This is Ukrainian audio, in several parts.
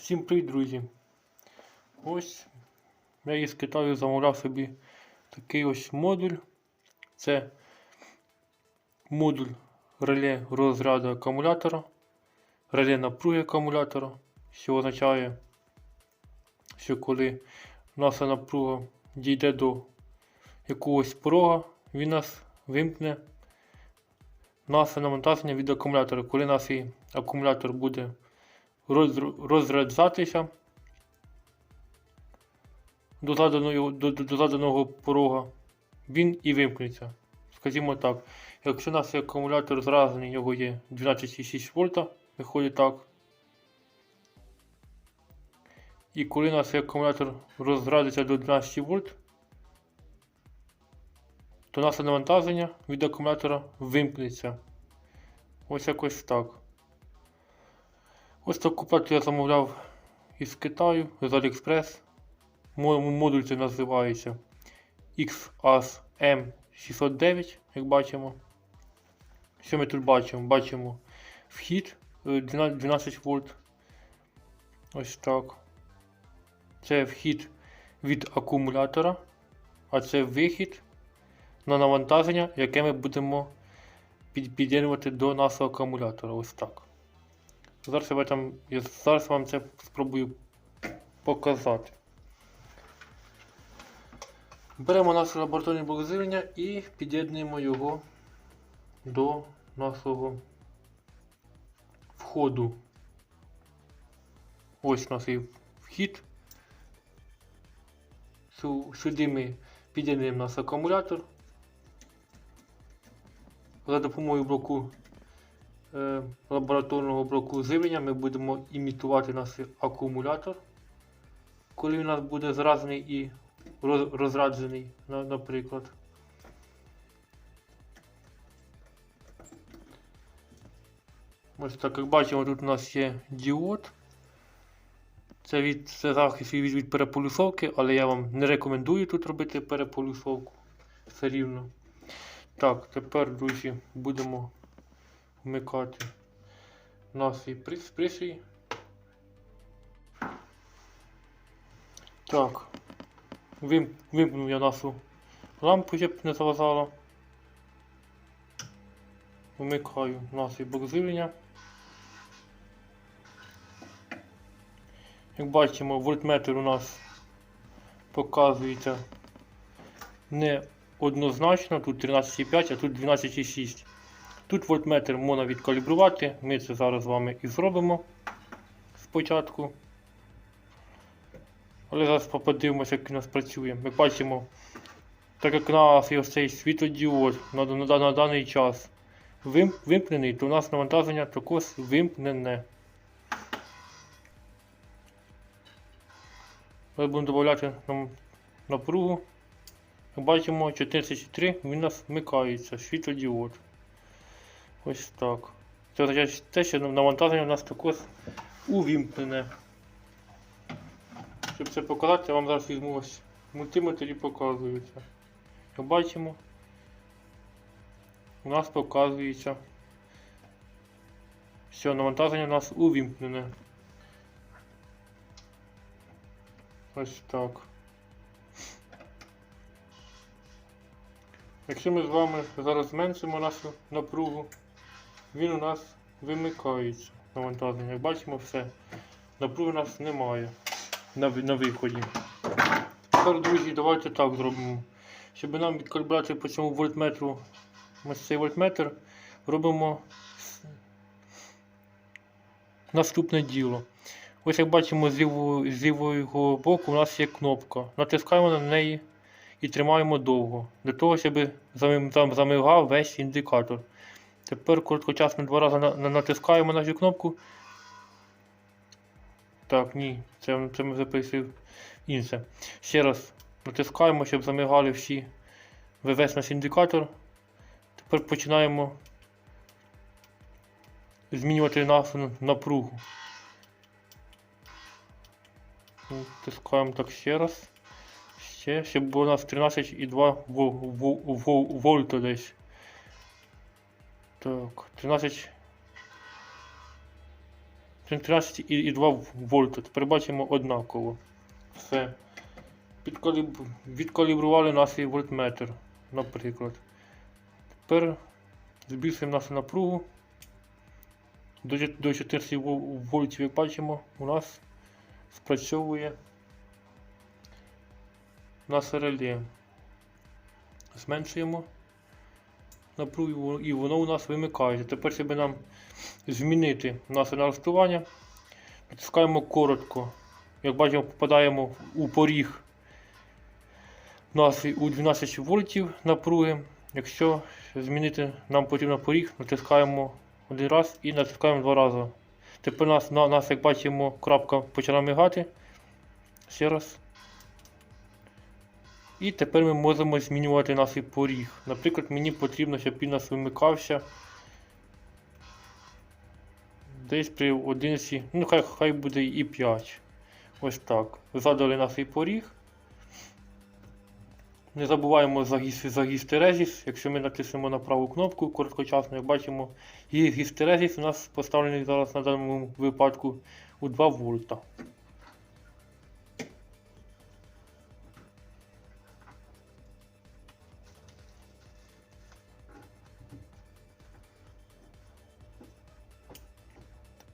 Всім привіт, друзі! Ось я із Китаю замовляв собі такий ось модуль. Це модуль реле розряду акумулятора, реле напруги акумулятора, що означає, що коли наша напруга дійде до якогось порога, він нас вимкне наше навантаження від акумулятора. Коли наш акумулятор буде розряджатися до заданого, до, до, заданого порога, він і вимкнеться. Скажімо так, якщо наш акумулятор зразений, його є 12,6 вольта, виходить так. І коли наш акумулятор розрадиться до 12 вольт, то наше навантаження від акумулятора вимкнеться. Ось якось так. Ось таку плату я замовляв із Китаю, з AliExpress. Мо- Модуль це називається XASM609, як бачимо. Що ми тут бачимо? Бачимо вхід е, 12 12 вольт. Ось так. Це вхід від акумулятора, а це вихід на навантаження, яке ми будемо під- під'єднувати до нашого акумулятора. Ось так. Зараз я, там, я зараз вам це спробую показати. Беремо наш лабораторний блок і під'єднуємо його до нашого входу. Ось наш вхід. Сюди ми під'єднуємо наш акумулятор. За допомогою блоку лабораторного блоку живлення ми будемо імітувати наш акумулятор. Коли він у нас буде зразений і розраджений, наприклад. Ось так, як бачимо, тут у нас є діод. Це, від, це захист від, від переполюсовки, але я вам не рекомендую тут робити переполюсовку. Все рівно. Так, тепер, друзі, будемо вмикати наш прис- пристрій. Так. Вим, вимкнув я нашу лампу, щоб не заважала. Вмикаю наш блок живлення. Як бачимо, вольтметр у нас показується не однозначно, тут 13,5, а тут 12,6. Тут вольтметр можна відкалібрувати, ми це зараз з вами і зробимо спочатку. Але зараз подивимося, як у нас працює. Ми бачимо, так як у нас є ось цей світодіод на, на, на, на даний час вим, вимкнений, то у нас навантаження також вимкнене. Зараз будемо додати нам напругу. Як бачимо 14,3 він у нас вмикається, світлодіод. Ось так. Це означає те, що навантаження у нас також увімкнене. Щоб це показати, я вам зараз візьму ось мультиметр і показую це. Як бачимо, у нас показується, що навантаження у нас увімкнене. Ось так. Якщо ми з вами зараз зменшимо нашу напругу, він у нас вимикається навантаження. Як бачимо, все. Напруги у нас немає на, на виході. Тепер, друзі, давайте так зробимо. Щоб нам відкалібрувати по цьому вольтметру ось цей вольтметр, робимо наступне діло. Ось як бачимо, з лівого, з лівого боку у нас є кнопка. Натискаємо на неї і тримаємо довго, для того, щоб замигав весь індикатор. Тепер короткочасно два рази на, на- натискаємо на цю кнопку. Так, ні, це, це ми записуємо інше. Ще раз натискаємо, щоб замигали всі весь наш індикатор. Тепер починаємо змінювати нашу напругу. Натискаємо так ще раз. Ще, щоб було у нас 13,2 вол- вол- вол- вольта десь. Так, 13. 13 і, і 2 вольта. Тепер бачимо однаково. Все. Підкаліб... Відкалібрували наш вольтметр, наприклад. Тепер збільшуємо нашу напругу. До, до 14 вольтів, як бачимо, у нас спрацьовує наше реле. Зменшуємо і воно у нас вимикається. Тепер, щоб нам змінити наше налаштування, натискаємо коротко. Як бачимо, попадаємо у поріг у 12 вольтів напруги. Якщо змінити нам потрібно поріг, натискаємо один раз і натискаємо два рази. Тепер нас, на, нас, як бачимо, крапка почала мигати. Ще раз. І тепер ми можемо змінювати наш поріг. Наприклад, мені потрібно, щоб він нас вимикався. Десь при 11, ну хай, хай буде і 5. Ось так. Задали наш поріг. Не забуваємо за гіс- гістерезіс. Якщо ми натиснемо на праву кнопку короткочасно, як бачимо, гі- гістерезіс у нас поставлений зараз на даному випадку у 2 вольта.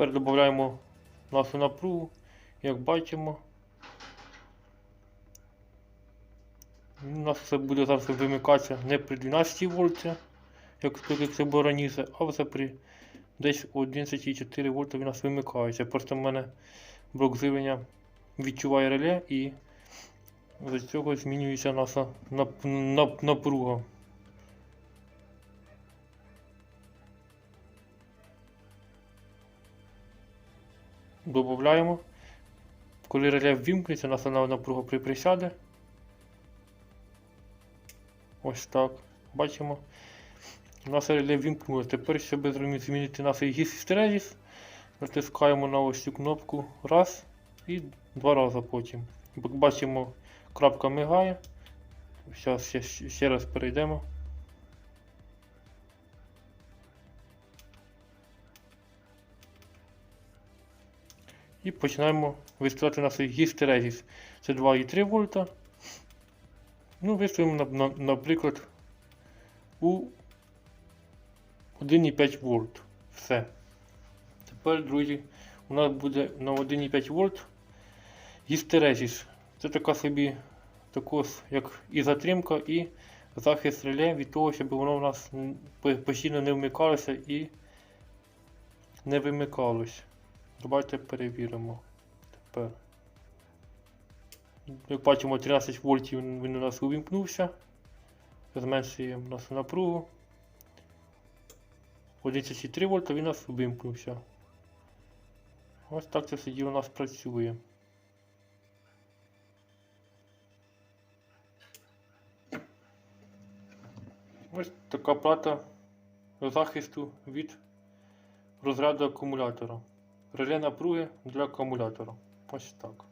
Тепер додаємо нашу напругу, як бачимо. У нас це буде зараз вимикатися не при 12 вольті, як, це було раніше, а вже при десь 11,4 вольта він у нас вимикається. Просто в мене блок живлення відчуває реле і за цього змінюється наша нап, нап, напруга. Додаємо. Коли реле ввімкнеться, наша напруга при- присяде. Ось так. Бачимо. Наше реле вімкнуло. Тепер, щоб змінити наш гістерезіс, натискаємо на ось цю кнопку раз і два рази потім. Бачимо, крапка мигає. Зараз ще, ще раз перейдемо. І починаємо виставляти наш гістерезіс. Це 2,3 вольта. Ну, виставимо, на, на, наприклад, у 1,5 вольт. Все. Тепер, друзі, у нас буде на 1,5 вольт гістерезіс. Це така собі також, як і затримка, і захист реле від того, щоб воно у нас постійно не вмикалося і не вимикалось. Давайте перевіримо. Тепер. Як бачимо, 13 вольтів він у нас увімкнувся. Зменшуємо нашу напругу. 11,3 вольта він у нас вимкнувся. Ось так це все діло у нас працює. Ось така плата захисту від розряду акумулятора. Реле напруги для акумулятора. Ось так.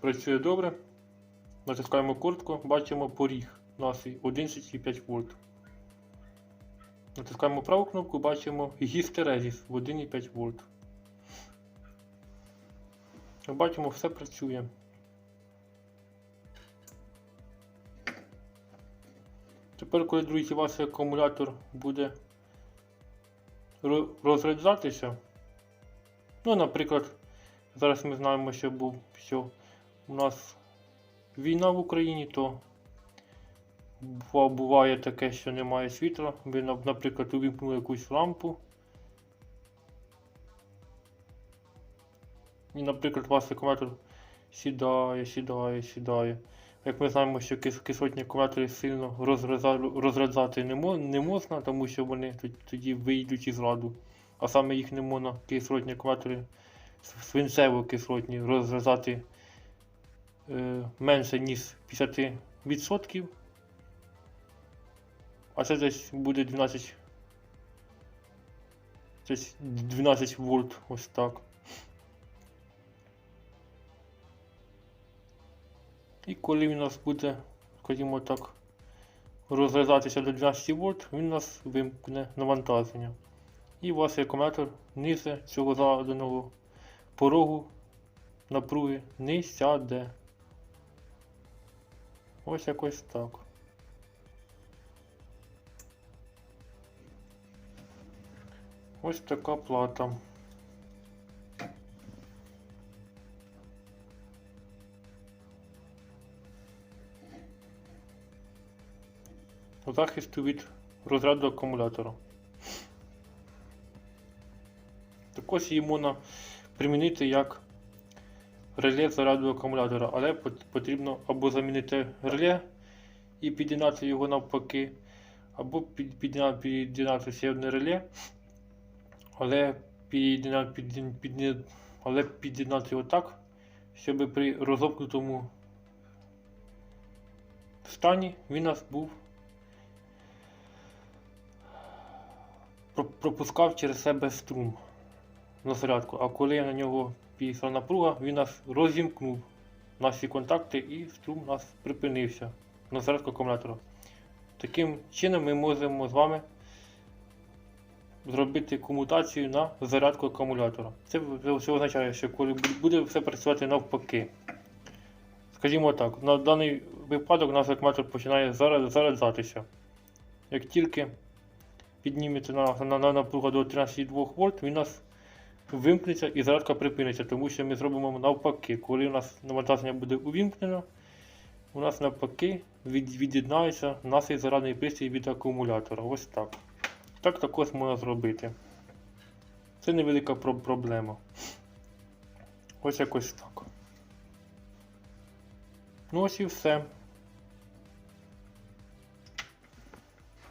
Працює добре. Натискаємо куртку, бачимо поріг наш 11,5 вольт. Натискаємо праву кнопку, бачимо гістерезіс в 1,5 вольт. Бачимо, все працює. Тепер, коли, друзі, ваш акумулятор буде розряджатися, ну, наприклад, зараз ми знаємо, що був, що у нас війна в Україні, то буває таке, що немає світла. Ви, наприклад, увімкнули якусь лампу. І, наприклад, ваш акумулятор сідає, сідає, сідає. Як ми знаємо, що кис- кислотні акумулятори сильно розряджати не, можна, тому що вони тоді вийдуть із ладу. А саме їх не можна кислотні акумулятори свинцево-кислотні розрізати е, менше, ніж 50%. А це десь буде 12. Десь 12 вольт, ось так. І коли він у нас буде, скажімо так, розрізатися до 12 вольт, він у нас вимкне навантаження. І у вас акумулятор нижче цього заданого порогу напруги не сяде. Ось якось так. Ось така плата. Захисту від розряду акумулятора. Також її можна примінити як реле заряду акумулятора, але потрібно або замінити реле і під'єднати його навпаки, або під- під'єднати, ще одне реле, але під'єднати, під'єднати, але під'єднати його так, щоб при розомкнутому стані він у нас був пропускав через себе струм на зарядку, а коли на нього пішла напруга, він нас розімкнув наші контакти і струм у нас припинився на зарядку акумулятора. Таким чином ми можемо з вами зробити комутацію на зарядку акумулятора. Це, в- це означає, що коли буде все працювати навпаки. Скажімо так, на даний випадок наш акумулятор починає заряд- заряджатися. Як тільки підніметься на, на, на напруга до 13,2 вольт, він у нас вимкнеться і зарядка припиниться, тому що ми зробимо навпаки. Коли у нас навантаження буде увімкнено, у нас навпаки від, від'єднається наш зарядний пристрій від акумулятора. Ось так. Так також можна зробити. Це невелика проблема. Ось якось так. Ну ось і все.